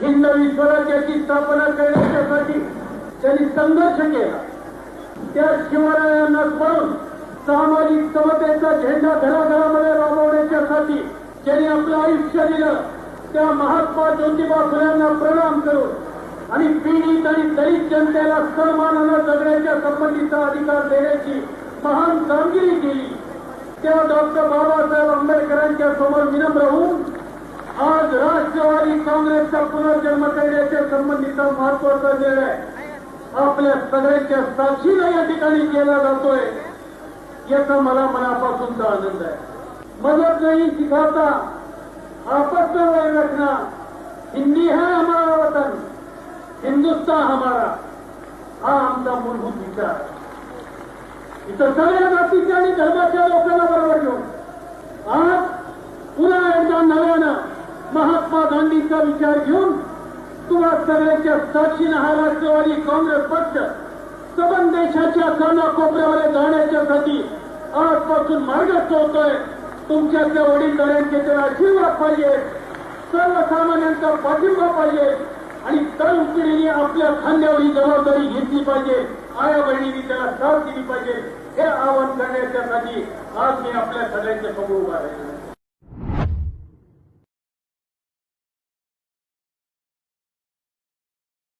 हिंद स्वराज्याची स्थापना करण्यासाठी त्यांनी संघर्ष केला. त्या शिवरायांना स्मरून सामाजिक समतेचा झेंडा घराघरामध्ये राबवण्याच्यासाठी ज्यांनी आपलं आयुष्य दिलं. त्या महात्मा ज्योतिबा फुल्यांना प्रणाम करून आणि पीडित आणि दलित जनतेला सन्मानानं जगण्याच्या संबंधीचा अधिकार देण्याची महान कामगिरी केली. त्या डॉक्टर बाबासाहेब आंबेडकरांच्या समोर विनम्र होऊन आज राष्ट्र काँग्रेसचा पुनर्जन्म करण्याच्या संबंधीचा महत्त्वाचा निर्णय आपल्या सगळ्यांच्या साक्षीनं या ठिकाणी केला जातोय याचा मला मनापासूनचा आनंद आहे. मदत नाही सिखाता आपस में वैर रखना हिंदी है हमारा वतन हिंदुस्तान हमारा हा आमचा मूलभूत विचार. आहे इथं सगळ्या जातीच्या आणि धर्माच्या लोकांना बरोबर घेऊन महात्मा गांधींचा विचार घेऊन तुम्हा सगळ्यांच्या साक्षीनं हा राष्ट्रवादी काँग्रेस पक्ष सबन देशाच्या कानाकोपऱ्यामध्ये जाण्याच्यासाठी आजपासून मार्गस्थ होतोय तुमच्यातल्या वडीलधाऱ्यांचे त्याला आशीर्वाद पाहिजे सर्वसामान्यांचा पाठिंबा पाहिजे आणि तरुण पिढीने आपल्या खांद्यावर ही जबाबदारी घेतली पाहिजे. आया बहिणीने त्याला साथ दिली पाहिजे. हे आवाहन करण्याच्यासाठी आज मी आपल्या सगळ्यांच्या समोर उभा आहे